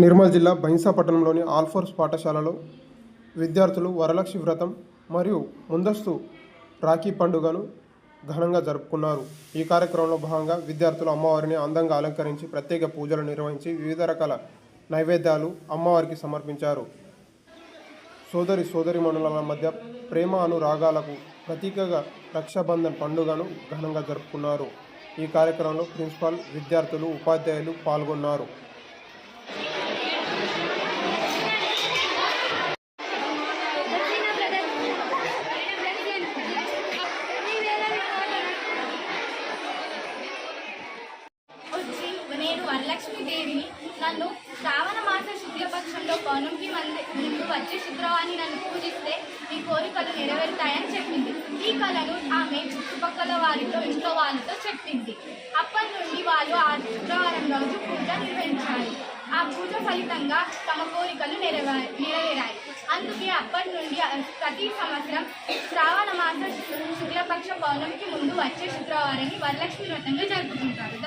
నిర్మల్ జిల్లా బైన్సా పట్టణంలోని ఆల్ఫోర్స్ పాఠశాలలో విద్యార్థులు వరలక్ష్మి వ్రతం మరియు ముందస్తు రాఖీ పండుగను ఘనంగా జరుపుకున్నారు. ఈ కార్యక్రమంలో భాగంగా విద్యార్థులు అమ్మవారిని అందంగా అలంకరించి ప్రత్యేక పూజలు నిర్వహించి వివిధ రకాల నైవేద్యాలు అమ్మవారికి సమర్పించారు. సోదరి సోదరిమణుల మధ్య ప్రేమ అనురాగాలకు ప్రతీకగా రక్షాబంధన్ పండుగను ఘనంగా జరుపుకున్నారు. ఈ కార్యక్రమంలో ప్రిన్సిపాల్ విద్యార్థులు ఉపాధ్యాయులు పాల్గొన్నారు. నేను వరలక్ష్మీదేవిని నన్ను శ్రావణ మాస శుక్లపక్షంలో పౌర్ణమికి మంది ముందు వచ్చే శుక్రవారిని నన్ను పూజిస్తే మీ కోరికలు నెరవేరుతాయని చెప్పింది. ఈ కళను ఆమె చుట్టుపక్కల వారితో ఇంట్లో వాళ్ళతో చెప్పింది. అప్పటి నుండి వాళ్ళు ఆ శుక్రవారం రోజు పూజ నిర్వహించారు. ఆ పూజ ఫలితంగా తమ కోరికలు నెరవే నెరవేరాయి. అందుకే అప్పటి నుండి ప్రతి సంవత్సరం శ్రావణ మాస శుక్లపక్ష పౌర్ణమికి ముందు వచ్చే శుక్రవారాన్ని వరలక్ష్మి వ్రతంగా జరుపుకుంటారు.